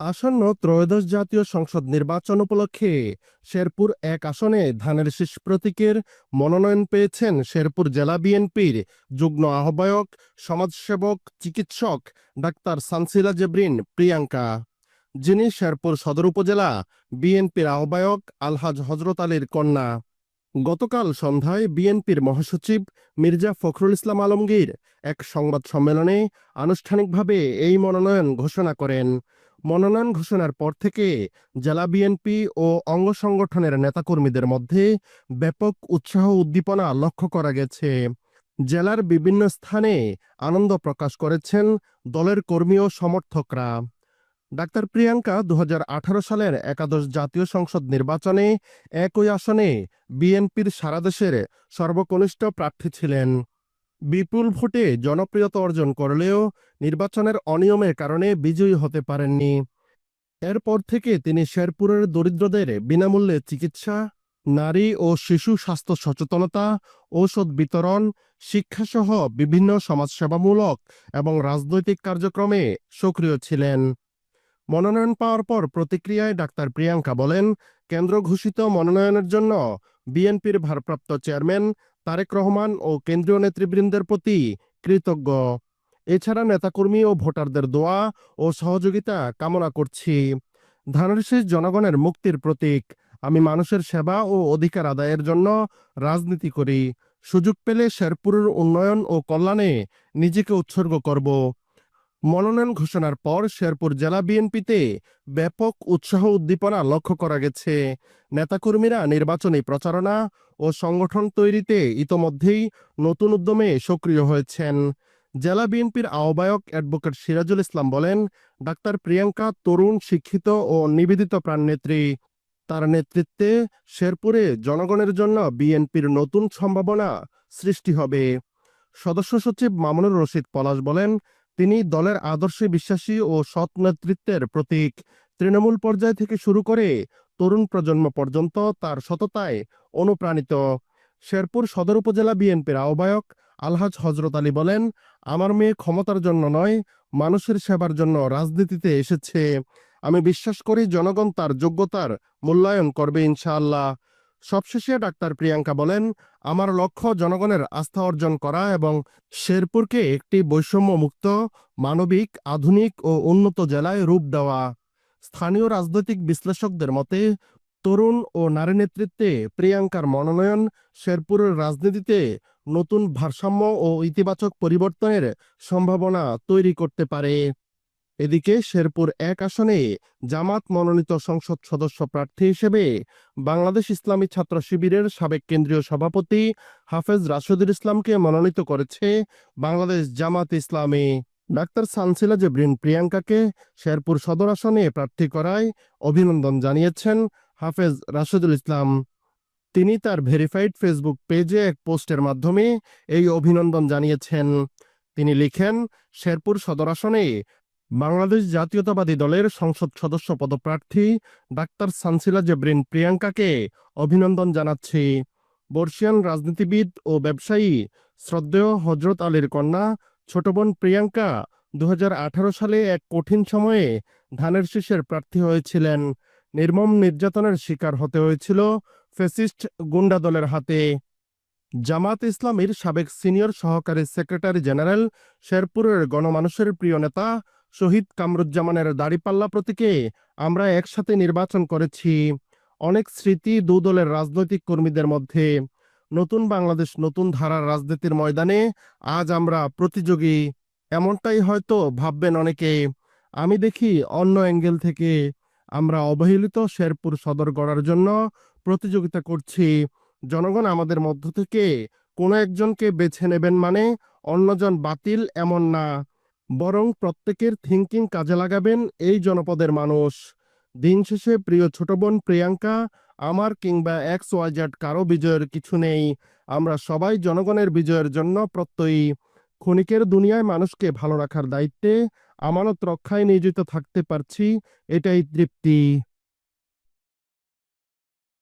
আসন্ন ত্রয়োদশ জাতীয় সংসদ নির্বাচন উপলক্ষে শেরপুর এক আসনে ধানের শীষ প্রতীকের মনোনয়ন পেয়েছেন শেরপুর জেলা বিএনপির যুগ্ম আহ্বায়ক, সমাজসেবক, চিকিৎসক ডাক্তার সানসিলা জেব্রিন প্রিয়াঙ্কা। যিনি শেরপুর সদর উপজেলা বিএনপির আহ্বায়ক আলহাজ হজরত আলীর কন্যা। গতকাল সন্ধ্যায় বিএনপির মহাসচিব মির্জা ফখরুল ইসলাম আলমগীর এক সংবাদ সম্মেলনে আনুষ্ঠানিকভাবে এই মনোনয়ন ঘোষণা করেন। মনোনয়ন ঘোষণার পর থেকে জেলা বিএনপি ও অঙ্গ সংগঠনের নেতাকর্মীদের মধ্যে ব্যাপক উৎসাহ উদ্দীপনা লক্ষ্য করা গেছে। জেলার বিভিন্ন স্থানে আনন্দ প্রকাশ করেছেন দলের কর্মী ও সমর্থকরা। ডাক্তার প্রিয়াঙ্কা দু হাজার আঠারো সালের একাদশ জাতীয় সংসদ নির্বাচনে একই আসনে বিএনপির সারা দেশের সর্বকনিষ্ঠ প্রার্থী ছিলেন। বিপুল ভোটে জনপ্রিয়তা অর্জন করলেও নির্বাচনের অনিয়মের কারণে বিজয়ী হতে পারেননি। এরপর থেকে তিনি শেরপুরের দরিদ্রদের বিনামূল্যে চিকিৎসা, নারী ও শিশু স্বাস্থ্য সচেতনতা, ঔষধ বিতরণ, শিক্ষাসহ বিভিন্ন সমাজসেবামূলক এবং রাজনৈতিক কার্যক্রমে সক্রিয় ছিলেন। মনোনয়ন পাওয়ার পর প্রতিক্রিয়ায় ডাক্তার প্রিয়াঙ্কা বলেন, কেন্দ্র ঘোষিত মনোনয়নের জন্য বিএনপির ভারপ্রাপ্ত চেয়ারম্যান তারেক রহমান ও কেন্দ্রীয় নেতৃবৃন্দের প্রতি কৃতজ্ঞ। এছাড়া নেতাকর্মী ও ভোটারদের দোয়া ও সহযোগিতা কামনা করছি। ধানের জনগণের মুক্তির প্রতীক। আমি মানুষের সেবা ও অধিকার আদায়ের জন্য রাজনীতি করি। সুযোগ পেলে শেরপুরের উন্নয়ন ও কল্যাণে নিজেকে উৎসর্গ করব। মনোনয়ন ঘোষণার পর শেরপুর জেলা বিএনপিতে ব্যাপক উৎসাহ উদ্দীপনা লক্ষ্য করা গেছে। নেতাকর্মীরা নির্বাচনী প্রচারণা ও সংগঠন তৈরিতে ইতোমধ্যেই নতুন উদ্যমে সক্রিয় হয়েছেন। জেলা বিএনপির আহ্বায়ক অ্যাডভোকেট সিরাজুল ইসলাম বলেন, ডাক্তার প্রিয়াঙ্কা তরুণ শিক্ষিত ও নিবেদিত প্রাণনেত্রী তার নেতৃত্বে শেরপুরে জনগণের জন্য বিএনপির নতুন সম্ভাবনা সৃষ্টি হবে। সদস্য সচিব মামুনুর রশিদ পলাশ বলেন তিনি দলের আদর্শে বিশ্বাসী ও সৎ নেতৃত্বের প্রতীক। তৃণমূল পর্যায় থেকে শুরু করে তরুণ প্রজন্ম পর্যন্ত তার সততায় অনুপ্রাণিত। শেরপুর সদর উপজেলা বিএনপির আহ্বায়ক আলহাজ হজরত আলী বলেন, আমার মেয়ে ক্ষমতার জন্য নয়, মানুষের সেবার জন্য রাজনীতিতে এসেছে। আমি বিশ্বাস করি জনগণ তার যোগ্যতার মূল্যায়ন করবে ইনশাআল্লাহ। সবশেষে ডাক্তার প্রিয়াঙ্কা বলেন, আমার লক্ষ্য জনগণের আস্থা অর্জন করা এবং শেরপুরকে একটি বৈষম্যমুক্ত, মানবিক, আধুনিক ও উন্নত জেলায় রূপ দেওয়া। স্থানীয় রাজনৈতিক বিশ্লেষকদের মতে, তরুণ ও নারী নেতৃত্বে প্রিয়াঙ্কার মনোনয়ন শেরপুরের রাজনীতিতে নতুন ভারসাম্য ও ইতিবাচক পরিবর্তনের সম্ভাবনা তৈরি করতে পারে। এদিকে শেরপুর এক আসনে জামাত মনোনীত সংসদ সদস্য প্রার্থী হিসেবে বাংলাদেশ ইসলামী ছাত্র শিবিরের সাবেক কেন্দ্রীয় সভাপতি হাফেজ রাশেদুল ইসলামকে মনোনীত করেছে বাংলাদেশ জামাত ইসলামী। ডাক্তার সানসিলা জেব্রিন প্রিয়াঙ্কাকে শেরপুর সদর আসনে প্রার্থী করায় অভিনন্দন জানিয়েছেন হাফেজ রাশেদুল ইসলাম। তিনি তার ভেরিফাইড ফেসবুক পেজে এক পোস্টের মাধ্যমে এই অভিনন্দন জানিয়েছেন। তিনি লিখেন, শেরপুর সদর আসনে বাংলাদেশ জাতীয়তাবাদী দলের সংসদ সদস্য পদপ্রার্থী ডাক্তার সানসিলা জেব্রিন প্রিয়াঙ্কাকে অভিনন্দন জানাচ্ছি। বর্ষিয়ান রাজনীতিবিদ ও ব্যবসায়ী শ্রদ্ধেয় হজরত আলীর কন্যা, ছোট বোন প্রিয়াঙ্কা দুহাজার আঠারো সালে এক কঠিন সময়ে ধানের শীষের প্রার্থী হয়েছিলেন। নির্মম নির্যাতনের শিকার হতে হয়েছিল ফেসিস্ট গুন্ডা দলের হাতে। জামাত ইসলামীর সাবেক সিনিয়র সহকারী সেক্রেটারি জেনারেল শেরপুরের গণমানুষের প্রিয় নেতা শহীদ কামরুজ্জামানের দাড়িপাল্লা প্রতীকে আমরা একসাথে নির্বাচন করেছি। অনেক স্মৃতি দু দলের রাজনৈতিক কর্মীদের মধ্যে। নতুন বাংলাদেশ, নতুন ধারার রাজনীতির ময়দানে আজ আমরা প্রতিযোগী। এমনটাই হয়তো ভাববেন অনেকে। আমি দেখি অন্য অ্যাঙ্গেল থেকে আমরা অবহেলিত শেরপুর সদর গড়ার জন্য প্রতিযোগিতা করছি। জনগণ আমাদের মধ্য থেকে কোনো একজনকে বেছে নেবেন মানে অন্যজন বাতিল এমন না। বরং প্রত্যেকের থিঙ্কিং কাজে লাগাবেন এই জনপদের মানুষ। দিন শেষে প্রিয় ছোট বোন প্রিয়াঙ্কা, আমার কিংবা এক্স ওয়াইজেড কারও বিজয়ের কিছু নেই। আমরা সবাই জনগণের বিজয়ের জন্য প্রত্যয়ী। ক্ষণিকের দুনিয়ায় মানুষকে ভালো রাখার দায়িত্বে, আমানত রক্ষায় নিয়োজিত থাকতে পারছি, এটাই তৃপ্তি।